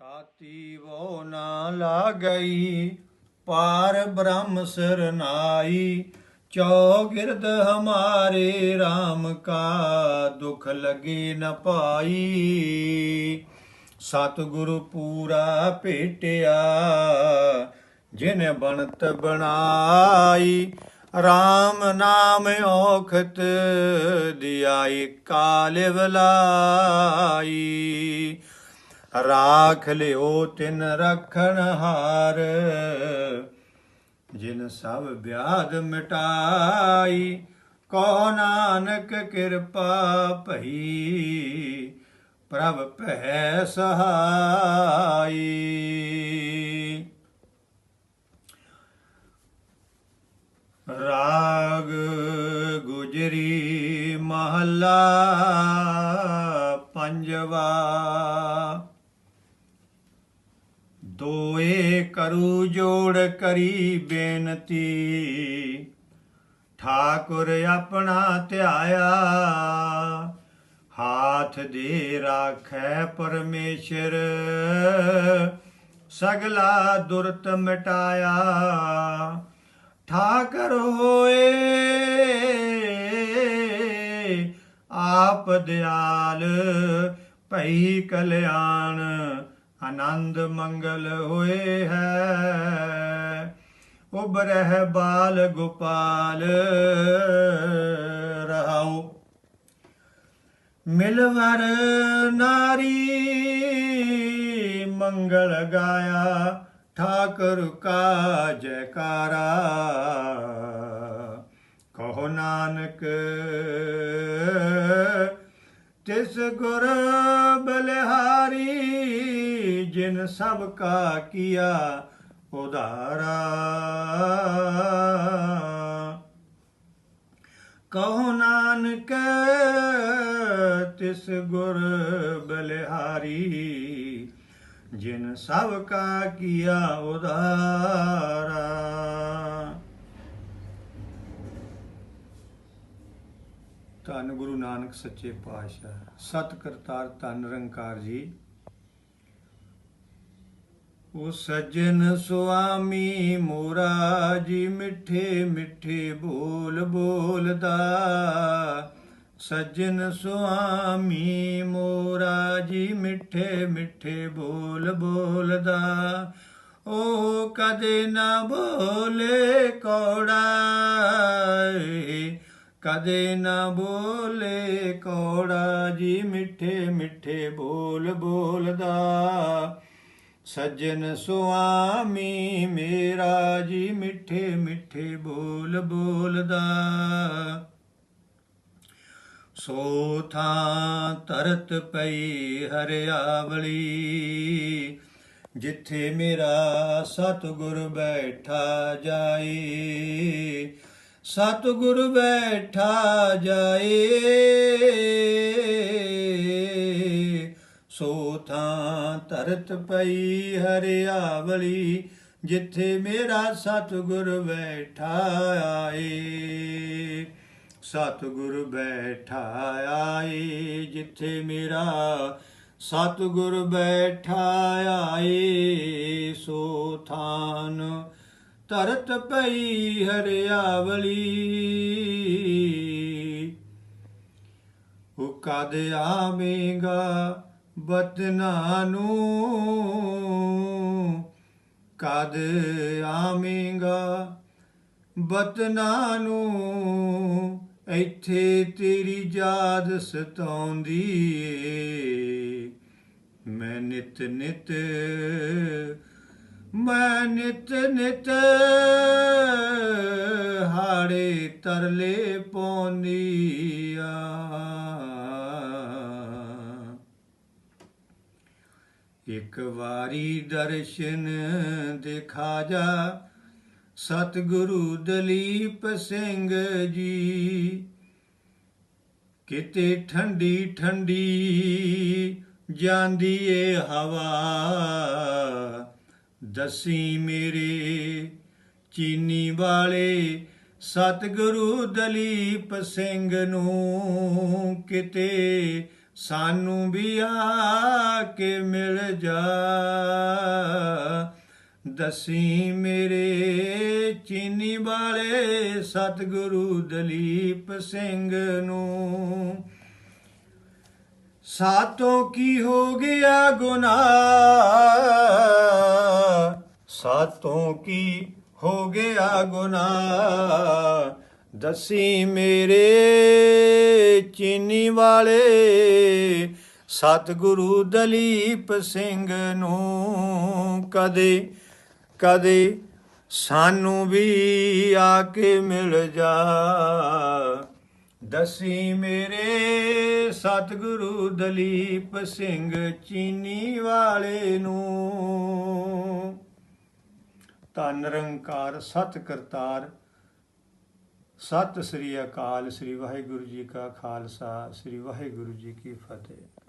ਤਾਤੀ ਵੋ ਨਾ ਲਾਗਈ, ਪਾਰ ਬ੍ਰਹਮ ਸਰਨਾਈ ਚੌਗਿਰਦ ਹਮਾਰੇ RAM ਕਾ ਦੁਖ ਲਗੇ ਨ ਪਾਈ। ਸਤਿਗੁਰੂ ਪੂਰਾ ਭੇਟਿਆ, ਜਿਨ ਬਣਤ ਬਣਾਈ। RAM ਨਾਮ ਔਖਤ ਦਿਆਈ ਕਾਲ ਵਲਾਈ ਰਾਖ ਲਿਓ ਤਿਨ ਰਖਣ ਹਾਰ। ਜਿਨ ਸਭ ਵਿਆਦ ਮਿਟਾਈ, ਕੋ ਨਾਨਕ ਕਿਰਪਾ ਭਈ, ਪ੍ਰਭ ਭੈ ਸਹਾਈ। ਰਾਗ ਗੁਜਰੀ ਮਹੱਲਾ ਪੰਜਵਾ। ਦੋਏ ਕਰੂ ਜੋੜ ਕਰੀ ਬੇਨਤੀ। ਠਾਕੁਰ ਆਪਣਾ ਧਿਆਇਆ, ਹਾਥ ਦੇ ਰਾਖੈ ਪਰਮੇਸ਼ਰ। ਸਗਲਾ ਦੁਰਤ ਮਿਟਾਇਆ, ਠਾਕਰ ਹੋਏ, ਆਪ ਦਿਆਲ ਭਈ ਕਲਿਆਣ। ਆਨੰਦ ਮੰਗਲ ਹੋਏ ਹੈ। ਉਬਰਹਿ ਬਾਲ ਗੋਪਾਲ, ਰਹਾਉ। ਮਿਲਵਰ ਨਾਰੀ ਮੰਗਲ ਗਾਇਆ, ਠਾਕੁਰ ਕਾ ਜੈਕਾਰਾ ਕਹੋ ਨਾਨਕ ਬਲਿਹਾਰੀ ਜਿਨ ਸਭ ਕਾ ਕੀਆ ਉਧਾਰਾ। ਕਹੋ ਨਾਨਕ, ਤਿਸ ਗੁਰ ਬਲਿਹਾਰੀ, ਜਿਨ ਸਭ ਕਾ ਕੀਆ ਉਧਾਰਾ। ਧੰਨ ਗੁਰੂ ਨਾਨਕ ਸੱਚੇ ਪਾਤਸ਼ਾਹ, ਸਤ ਕਰਤਾਰ ਧੰਨ ਨਿਰੰਕਾਰ ਜੀ। ਉਹ ਸੱਜਣ ਸੁਆਮੀ ਮੋਰਾ ਜੀ ਮਿੱਠੇ ਮਿੱਠੇ ਬੋਲ ਬੋਲਦਾ। ਸੱਜਣ ਸੁਆਮੀ ਮੋਰਾ ਜੀ ਮਿੱਠੇ ਮਿੱਠੇ ਬੋਲ ਬੋਲਦਾ। ਉਹ ਕਦੇ ਨਾ ਬੋਲੇ ਕੌੜਾ ਕਦੇ ਨਾ ਬੋਲੇ ਕੌੜਾ ਜੀ ਮਿੱਠੇ ਮਿੱਠੇ ਬੋਲ ਬੋਲਦਾ। ਸੱਜਣ ਸੁਆਮੀ ਮੇਰਾ ਜੀ ਮਿੱਠੇ ਮਿੱਠੇ ਬੋਲ ਬੋਲਦਾ। ਸੋ ਥਾਂ ਤਰਤ ਪਈ ਹਰਿਆਵਲੀ, ਜਿੱਥੇ ਮੇਰਾ ਸਤਿਗੁਰ ਬੈਠਾ ਜਾਏ। ਸਤਗੁਰ ਬੈਠਾ ਜਾਏ। ਸੋ ਥਾਂ ਤਰਤ ਪਈ ਹਰਿਆਵਲੀ, ਜਿੱਥੇ ਮੇਰਾ ਸਤਿਗੁਰ ਬੈਠਾ ਆਏ। ਸਤਿਗੁਰ ਬੈਠਾ ਆਏ, ਜਿੱਥੇ ਮੇਰਾ ਸਤਿਗੁਰ ਬੈਠਾ ਆਏ। ਸੋ ਥਾਨ ਤਰਤ ਪਈ ਹਰਿਆਵਲੀ, ਉਹ ਕਦ ਆਵੇਂਗਾ? ਬਤਨਾ ਨੂੰ ਕਦ ਆਵੇਂਗਾ? ਬਤਨਾ ਨੂੰ ਇੱਥੇ ਤੇਰੀ ਯਾਦ ਸਤਾਉਂਦੀ ਏ। ਮੈਂ ਨਿਤ ਨਿਤ, ਮੈਂ ਨਿਤ ਨਿਤ ਹਾੜੇ ਤਰਲੇ ਪਾਉਂਦੀ ਆ। ਇੱਕ ਵਾਰੀ ਦਰਸ਼ਨ ਦਿਖਾ ਜਾ, ਸਤਿਗੁਰੂ ਦਲੀਪ ਸਿੰਘ ਜੀ। ਕਿਤੇ ਠੰਡੀ ਠੰਡੀ ਜਾਂਦੀ ਏ ਹਵਾ, ਦਸੀ ਮੇਰੇ ਚੀਨੀ ਵਾਲੇ ਸਤਿਗੁਰੂ ਦਲੀਪ ਸਿੰਘ ਨੂੰ ਕਿਤੇ ਸਾਨੂੰ ਵੀ ਆ ਕੇ ਮਿਲ ਜਾ। ਦਸੀ ਮੇਰੇ ਚੀਨੀ ਵਾਲੇ ਸਤਿਗੁਰੂ ਦਲੀਪ ਸਿੰਘ ਨੂੰ। ਸਾਤੋਂ ਕੀ ਹੋ ਗਿਆ ਗੁਨਾਹ? ਸਾਤੋਂ ਕੀ ਹੋ ਗਿਆ ਗੁਨਾਹ? ਦਸੀ ਮੇਰੇ ਚੀਨੀ ਵਾਲੇ ਸਤਿਗੁਰੂ ਦਲੀਪ ਸਿੰਘ ਨੂੰ ਕਦੇ ਕਦੇ ਸਾਨੂੰ ਵੀ ਆ ਕੇ ਮਿਲ ਜਾ। ਦਸੀ ਮੇਰੇ ਸਤਿਗੁਰੂ ਦਲੀਪ ਸਿੰਘ ਚੀਨੀ ਵਾਲੇ ਨੂੰ ਧੰਨ ਨਿਰੰਕਾਰ ਸਤ ਕਰਤਾਰ ਸਤਿ ਸ੍ਰੀ ਅਕਾਲ ਸ੍ਰੀ ਵਾਹਿਗੁਰੂ ਜੀ ਕਾ ਖਾਲਸਾ ਸ੍ਰੀ ਵਾਹਿਗੁਰੂ ਜੀ ਕੀ ਫਤਿਹ।